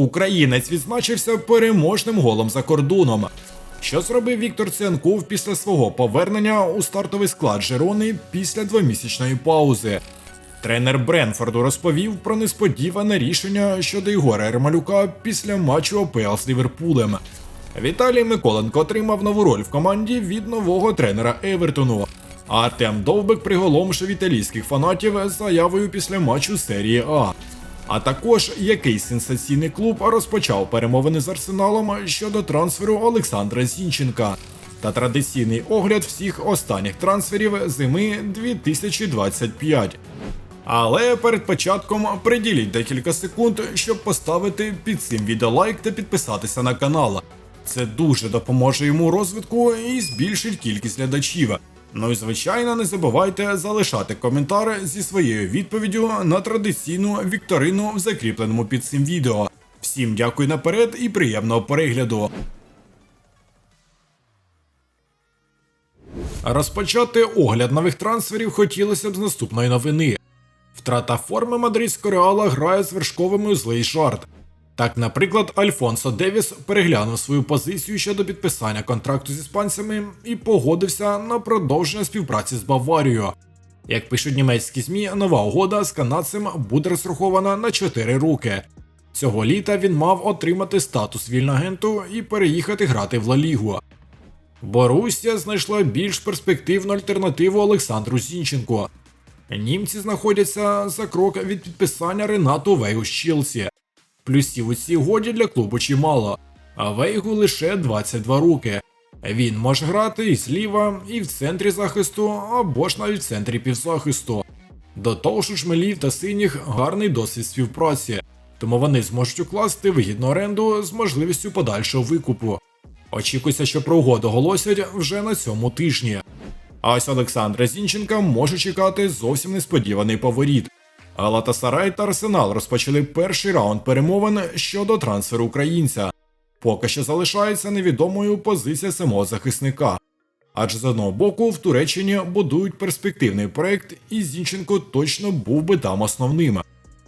Українець відзначився переможним голом за кордоном. Що зробив Віктор Цианков після свого повернення у стартовий склад Жерони після двомісячної паузи? Тренер Бренфорду розповів про несподіване рішення щодо Ігора Ермалюка після матчу ОПЛ з Ліверпулем. Віталій Миколенко отримав нову роль в команді від нового тренера Евертону. А Артем Довбик приголомшив італійських фанатів заявою після матчу серії А. А також який сенсаційний клуб розпочав перемовини з Арсеналом щодо трансферу Олександра Зінченка та традиційний огляд всіх останніх трансферів зими 2025. Але перед початком приділіть декілька секунд, щоб поставити під цим відео лайк та підписатися на канал. Це дуже допоможе йому розвитку і збільшить кількість глядачів. Ну і звичайно, не забувайте залишати коментар зі своєю відповіддю на традиційну вікторину в закріпленому під цим відео. Всім дякую наперед і приємного перегляду. Розпочати огляд нових трансферів хотілося б з наступної новини. Втрата форми мадридського реала грає з вершковими у злий жарт. Так, наприклад, Альфонсо Девіс переглянув свою позицію щодо підписання контракту з іспанцями і погодився на продовження співпраці з Баварією. Як пишуть німецькі ЗМІ, нова угода з канадцем буде розрахована на 4 роки. Цього літа він мав отримати статус вільнагенту і переїхати грати в Ла Лігу. Знайшла більш перспективну альтернативу Олександру Зінченку. Німці знаходяться за крок від підписання Ренату Вейгу з Челсі. Плюсів у цій годі для клубу чимало, а Вейгу лише 22 роки. Він може грати і зліва, і в центрі захисту, або ж навіть в центрі півзахисту. До того ж у шмелів та синіх гарний досвід співпраці, тому вони зможуть укласти вигідну оренду з можливістю подальшого викупу. Очікується, що про угоду оголосять вже на цьому тижні. А ось Олександра Зінченка може чекати зовсім несподіваний поворіт. Галатасарай та Арсенал розпочали перший раунд перемовин щодо трансферу українця. Поки що залишається невідомою позиція самого захисника. Адже з одного боку в Туреччині будують перспективний проект, і Зінченко точно був би там основним.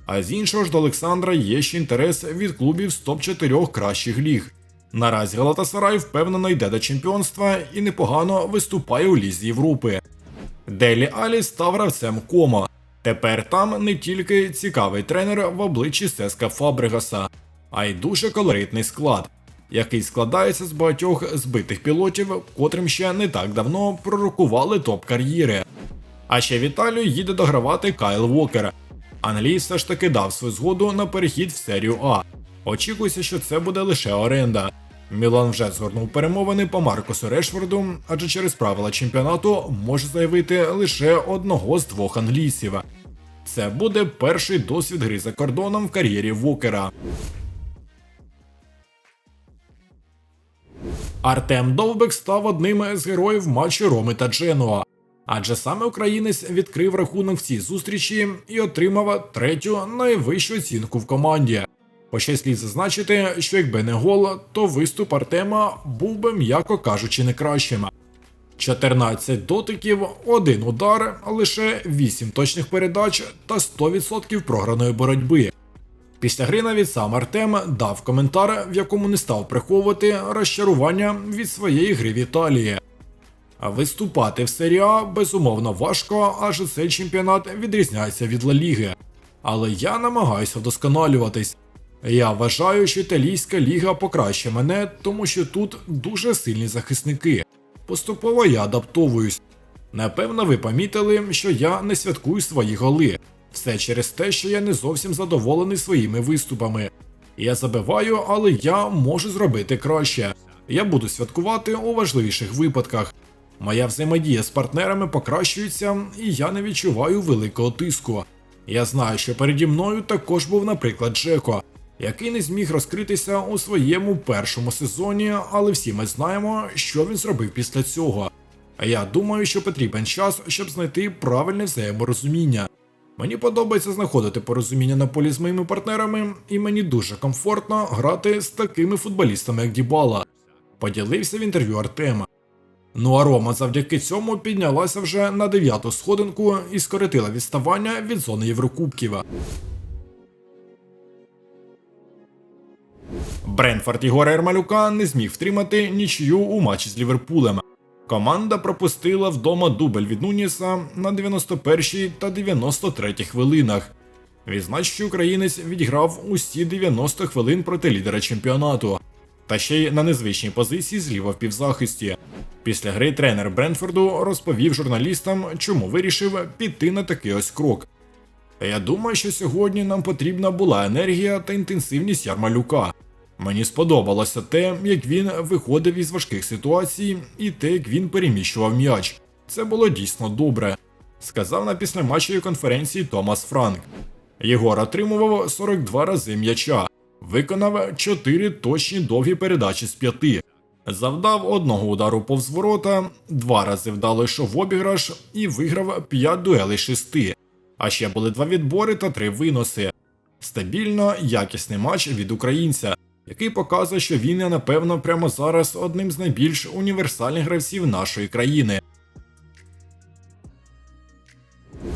А з іншого ж до Олександра є ще інтерес від клубів з топ-4 кращих ліг. Наразі Галатасарай впевнено йде до чемпіонства і непогано виступає у лізі Європи. Делі Алі став гравцем кома. Тепер там не тільки цікавий тренер в обличчі Сеска Фабрегаса, а й дуже колоритний склад, який складається з багатьох збитих пілотів, котрим ще не так давно пророкували топ кар'єри. А ще в Італію їде догравати Кайл Вокер. Англій все ж таки дав свою згоду на перехід в серію А. Очікується, що це буде лише оренда. Мілан вже згорнув перемовини по Маркусу Решфорду, адже через правила чемпіонату може заявити лише одного з двох англійців. Це буде перший досвід гри за кордоном в кар'єрі Вокера. Артем Довбек став одним з героїв матчу Роми та Дженуа. Адже саме українець відкрив рахунок в цій зустрічі і отримав третю найвищу оцінку в команді. Хоча слід зазначити, що якби не гол, то виступ Артема був би, м'яко кажучи, не кращим. 14 дотиків, один удар, лише 8 точних передач та 100% програної боротьби. Після гри навіть сам Артем дав коментар, в якому не став приховувати розчарування від своєї гри в Італії. Виступати в серії А безумовно важко, адже цей чемпіонат відрізняється від Ла Ліги. Але я намагаюся вдосконалюватись. Я вважаю, що італійська ліга покраще мене, тому що тут дуже сильні захисники. Поступово я адаптовуюсь. Напевно, ви помітили, що я не святкую свої голи. Все через те, що я не зовсім задоволений своїми виступами. Я забиваю, але я можу зробити краще. Я буду святкувати у важливіших випадках. Моя взаємодія з партнерами покращується, і я не відчуваю великого тиску. Я знаю, що переді мною також був, наприклад, Джеко, який не зміг розкритися у своєму першому сезоні, але всі ми знаємо, що він зробив після цього. А я думаю, що потрібен час, щоб знайти правильне взаєморозуміння. Мені подобається знаходити порозуміння на полі з моїми партнерами, і мені дуже комфортно грати з такими футболістами, як Дібала. Поділився в інтерв'ю Артема. Ну а Рома завдяки цьому піднялася вже на дев'яту сходинку і скоротила відставання від зони Єврокубків. Бренфорд Ігора Ермалюка не зміг втримати нічию у матчі з Ліверпулем. Команда пропустила вдома дубль від Нуніса на 91 та 93 хвилинах. Відзнач, що українець відіграв усі 90 хвилин проти лідера чемпіонату, та ще й на незвичній позиції зліва в півзахисті. Після гри тренер Бренфорду розповів журналістам, чому вирішив піти на такий ось крок. Я думаю, що сьогодні нам потрібна була енергія та інтенсивність Ярмалюка. Мені сподобалося те, як він виходив із важких ситуацій, і те, як він переміщував м'яч. Це було дійсно добре, сказав на післяматчевій конференції Томас Франк. Єгор отримував 42 рази м'яча, виконав 4 точні довгі передачі з 5, завдав одного удару повз ворота, два рази вдало йшов в обіграш і виграв 5 дуелей з 6. А ще були два відбори та три виноси. Стабільно якісний матч від українця, який показує, що він є, напевно, прямо зараз одним з найбільш універсальних гравців нашої країни.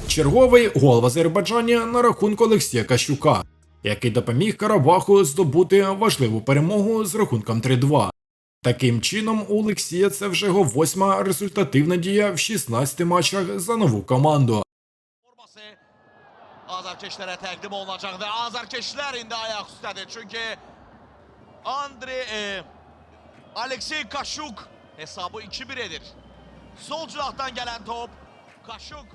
Черговий гол в Азербайджані на рахунку Олексія Кащука, який допоміг Карабаху здобути важливу перемогу з рахунком 3-2. Таким чином, у Олексія це вже його восьма результативна дія в 16 матчах за нову команду. azarkeşlərə təqdim olunacaq və azarkeşlər indi ayaq üstədir. Çünki Andre e, Aleksey Kaşuk hesabı 2-1 edir. Sol cinahdan gələn top Kaşuk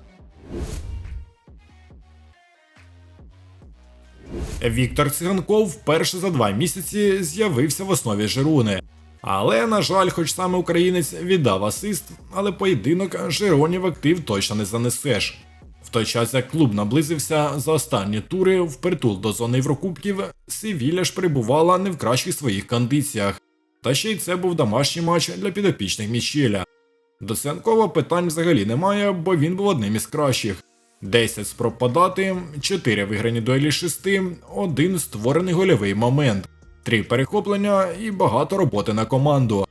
Віктор Циганков вперше за два місяці з'явився в основі Жируни. Але, на жаль, хоч саме українець віддав асист, але поєдинок Жиронів актив точно не занесеш. В той час як клуб наблизився за останні тури впритул до зони Єврокубків, Севілля ж перебувала не в кращих своїх кондиціях. Та ще й це був домашній матч для підопічних Мічеля. До питань взагалі немає, бо він був одним із кращих. 10 спроб подати, 4 виграні дуелі з 6, 1 створений гольовий момент, 3 перехоплення і багато роботи на команду.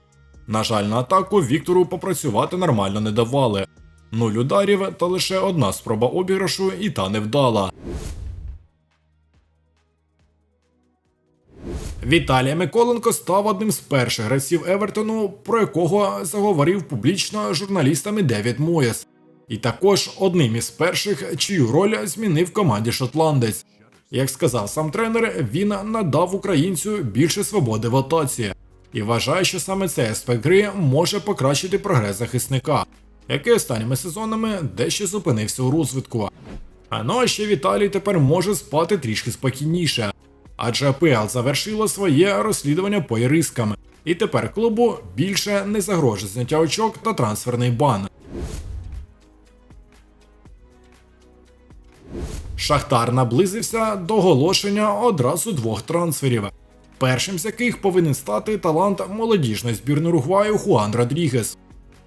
На жаль, на атаку Віктору попрацювати нормально не давали. Нуль ударів та лише одна спроба обіграшу і та невдала. Віталій Миколенко став одним з перших гравців Евертону, про якого заговорив публічно журналістами Девід Моєс, і також одним із перших, чию роль змінив команді шотландець. Як сказав сам тренер, він надав українцю більше свободи в атаці і вважає, що саме цей аспект гри може покращити прогрес захисника, який останніми сезонами дещо зупинився у розвитку. А ну а ще Віталій тепер може спати трішки спокійніше, адже АПЛ завершило своє розслідування по ірискам, і тепер клубу більше не загрожує зняття очок та трансферний бан. Шахтар наблизився до оголошення одразу двох трансферів, першим з яких повинен стати талант молодіжної збірної Уругваю Хуан Родрігес.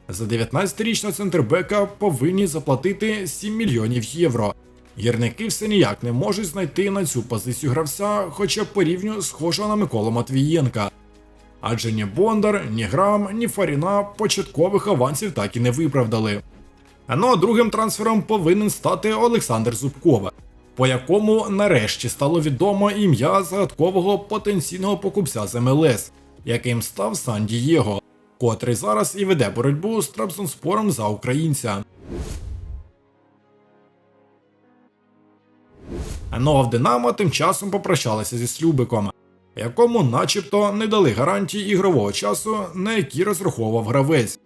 За 19-річного центрбека повинні заплатити 7 мільйонів євро. Гірники все ніяк не можуть знайти на цю позицію гравця, хоча б по рівню схожого на Миколу Матвієнка. Адже ні Бондар, ні Грам, ні Фаріна початкових авансів так і не виправдали. Ну а другим трансфером повинен стати Олександр Зубкова, по якому нарешті стало відомо ім'я загадкового потенційного покупця з МЛС, яким став Сан Дієго, котрий зараз і веде боротьбу з Трабзонспором за українця. Ну а в Динамо тим часом попрощалися зі Слюбиком, якому начебто не дали гарантії ігрового часу, на які розраховував гравець.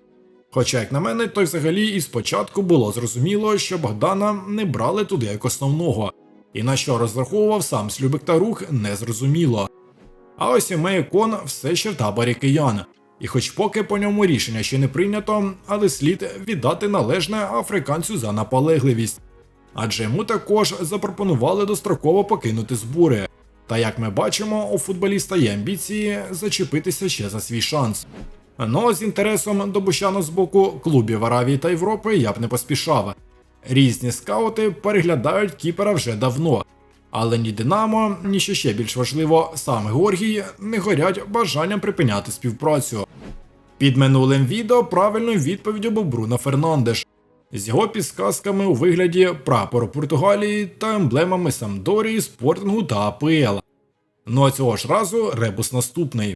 Хоча, як на мене, то взагалі і спочатку було зрозуміло, що Богдана не брали туди як основного, і на що розраховував сам Слюбик та рух, не зрозуміло. А ось і Кон все ще в таборі киян. І хоч поки по ньому рішення ще не прийнято, але слід віддати належне африканцю за наполегливість. Адже йому також запропонували достроково покинути збори. Та як ми бачимо, у футболіста є амбіції зачепитися ще за свій шанс. Ну, з інтересом до Бущану з боку клубів Аравії та Європи я б не поспішав. Різні скаути переглядають кіпера вже давно, але ні Динамо, ні що ще більш важливо, сам Георгій не горять бажанням припиняти співпрацю. Під минулим відео правильною відповіддю був Бруно Фернандеш з його підсказками у вигляді прапору Португалії та емблемами Самдорії, Спортингу та АПЛ. Ну а цього ж разу ребус наступний.